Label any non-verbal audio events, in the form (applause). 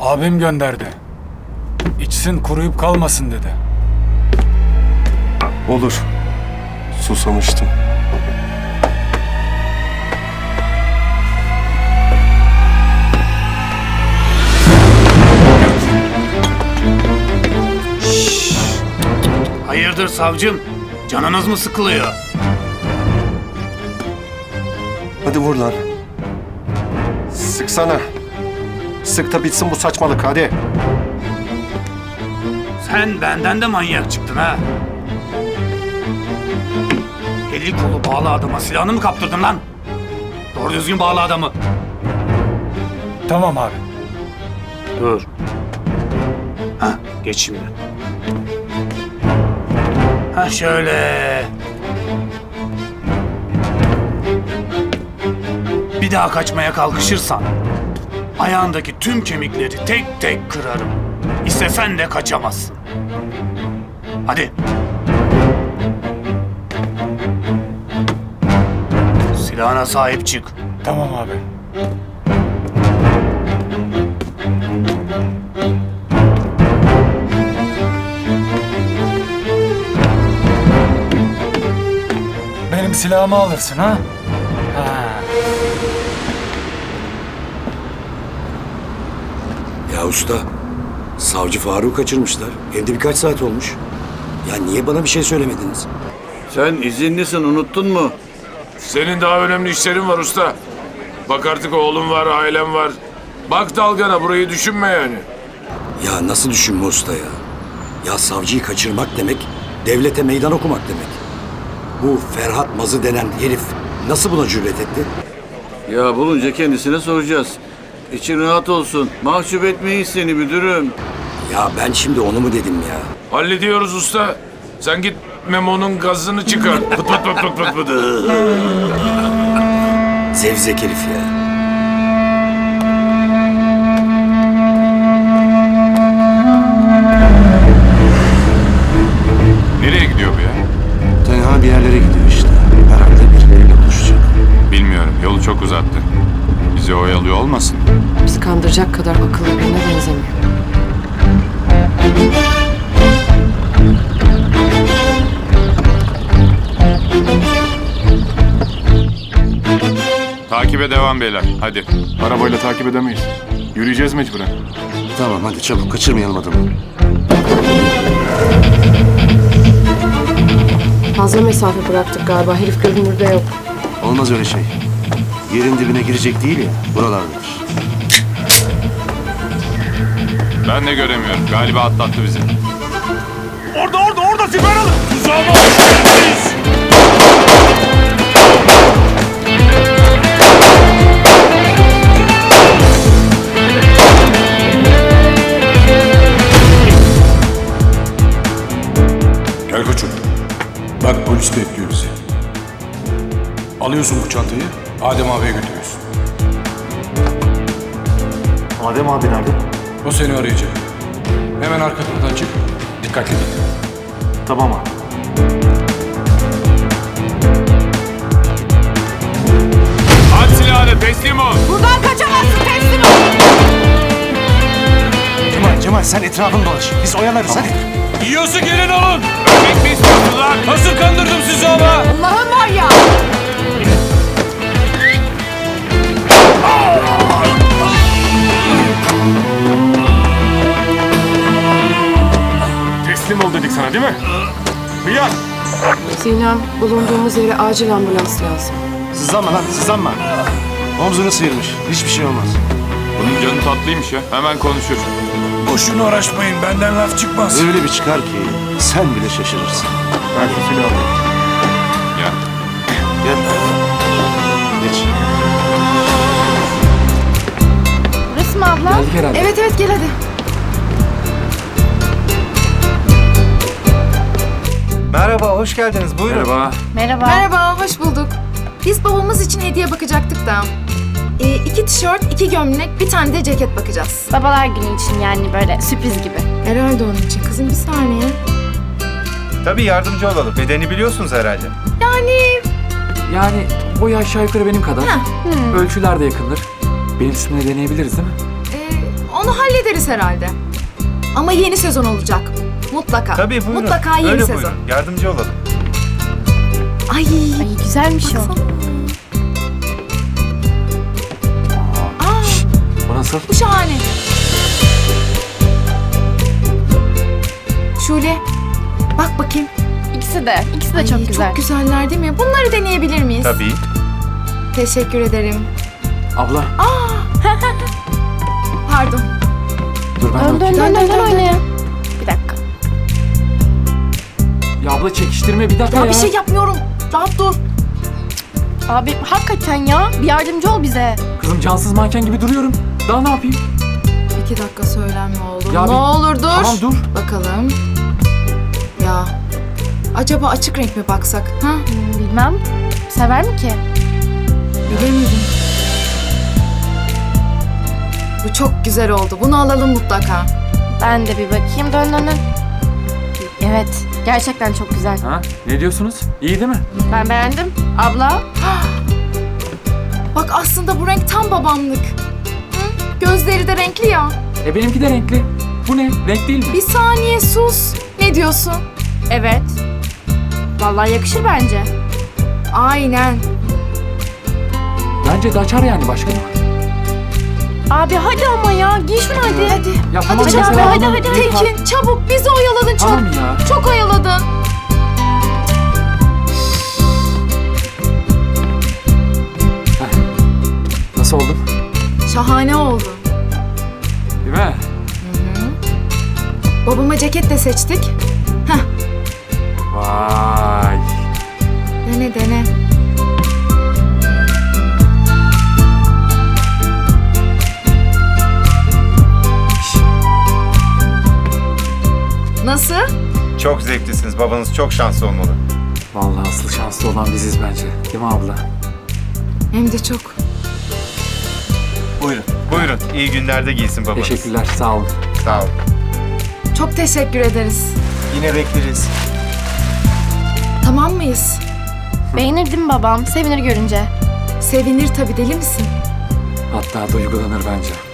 Abim gönderdi. İçsin kuruyup kalmasın dedi. Olur. Susamıştım. Hayırdır savcım? Canınız mı sıkılıyor? Hadi vur lan. Sıksana. Sık da bitsin bu saçmalık hadi. Sen benden de manyak çıktın ha. Eli kolu bağlı adama silahını mı kaptırdın lan? Doğru düzgün bağlı adamı. Tamam abi. Dur. Ha, geç şimdi. Ha şöyle. Bir daha kaçmaya kalkışırsan ayağındaki tüm kemikleri tek tek kırarım. İstesen de kaçamazsın. Hadi. Silahına sahip çık. Tamam abi. Benim silahımı alırsın ha? Ha. Ya usta, savcı Faruk'u kaçırmışlar. Hem de birkaç saat olmuş. Ya niye bana bir şey söylemediniz? Sen izinlisin unuttun mu? Senin daha önemli işlerin var usta. Bak artık oğlum var, ailem var. Bak dalgana burayı düşünme yani. Ya nasıl düşünme usta ya? Ya savcıyı kaçırmak demek, devlete meydan okumak demek. Bu Ferhat Mazı denen herif nasıl buna cüret etti? Ya bulunca kendisine soracağız. İçin rahat olsun. Mahcup etmeyin seni müdürüm. Ya ben şimdi onu mu dedim ya? Hallediyoruz usta. Sen git Memo'nun gazını çıkar. (laughs) Pıt pıt pıt pıt pıt pıt. Zevzek herif ya. Takibe devam beyler. Hadi. Arabayla takip edemeyiz. Yürüyeceğiz mecburen. Tamam hadi çabuk kaçırmayalım adamı. Fazla mesafe bıraktık galiba. Herif görünürde yok. Olmaz öyle şey. Yerin dibine girecek değil ya. Buralardadır. Ben de göremiyorum. Galiba atlattı bizi. Orada orada orada siper alın. Gel Alıyorsun bu çantayı, Adem abiye götürüyorsun. Adem abi nerede? O seni arayacak. Hemen arka kapıdan çık. Dikkatli git. Tamam abi. At silahını teslim ol. Buradan kaçamazsın teslim ol. Cemal, Cemal sen etrafını dolaş. Biz oyalarız hadi. Yiyorsa gelin alın. Ölmek mi istiyorsun lan? Nasıl kandırdım sizi ama? Allah'ım var ya. Sinem bulunduğumuz yere acil ambulans lazım. Sızlanma lan sızlanma. Omzunu sıyırmış. Hiçbir şey olmaz. Bunun canı tatlıymış ya. Hemen konuşur. Boşuna uğraşmayın, benden laf çıkmaz. Öyle bir çıkar ki sen bile şaşırırsın. Ver şu silahı. Ya. Gel. Geç. Burası mı abla? Geldik herhalde. Evet evet gel hadi. Merhaba, hoş geldiniz. Buyurun. Merhaba. Merhaba. Merhaba, hoş bulduk. Biz babamız için hediye bakacaktık da. Ee, iki tişört, iki gömlek, bir tane de ceket bakacağız. Babalar günü için yani böyle sürpriz gibi. Herhalde onun için. Kızım bir saniye. Tabii yardımcı olalım. Bedeni biliyorsunuz herhalde. Yani Yani boyu aşağı yukarı benim kadar. Ha. Ölçüler de yakındır. Benim üstüne deneyebiliriz değil mi? e, onu hallederiz herhalde. Ama yeni sezon olacak. Mutlaka. Tabii buyurun. Mutlaka yeni Öyle sezon. buyurun. Yardımcı olalım. Ay. Ay güzelmiş o. Aa, Bu nasıl? bu şahane. Şule, bak bakayım. İkisi de. İkisi de Ay, çok güzel. Çok güzeller değil mi? Bunları deneyebilir miyiz? Tabii. Teşekkür ederim. Abla (laughs) Pardon. dur ben Dön de dön bakayım. dön dön dön oynaya. Ya abla çekiştirme bir dakika Ya ya. bir şey yapmıyorum. Rahat dur. Abi hakikaten ya. Bir yardımcı ol bize. Kızım cansız manken gibi duruyorum. Daha ne yapayım? İki dakika söylenme oğlum. Ya ne bir- olur dur. Tamam dur. Bakalım. Ya acaba açık renk mi baksak? Ha? Hmm, bilmem. Sever mi ki? Bilemedim. Bu çok güzel oldu. Bunu alalım mutlaka. Ben de bir bakayım. Dön dön dön. Evet. Gerçekten çok güzel. Ha? Ne diyorsunuz? İyi değil mi? Ben beğendim. Abla. (gasps) Bak aslında bu renk tam babamlık. Hı? Gözleri de renkli ya. E benimki de renkli. Bu ne? Renk değil mi? Bir saniye sus. Ne diyorsun? Evet. Vallahi yakışır bence. Aynen. Bence de açar yani başkanım. Abi hadi ama ya. Giy şunu hadi. Hadi. Ya tamam Hadi mesela çabuk. Hadi hadi. har- Tekin çabuk bizi oyaladın çok. Tamam ceket de seçtik. Heh, Vay. dene dene. Nasıl? Çok zevklisiniz. Babanız çok şanslı olmalı. Vallahi asıl şanslı olan biziz bence. Değil mi abla? Hem de çok. Buyurun. Buyurun. İyi günlerde giysin babanız. Teşekkürler. Sağ olun. Sağ olun. Çok teşekkür ederiz. Yine bekleriz. Tamam mıyız? Beğenir değil mi babam? Sevinir görünce. Sevinir tabii deli misin? Hatta duygulanır bence.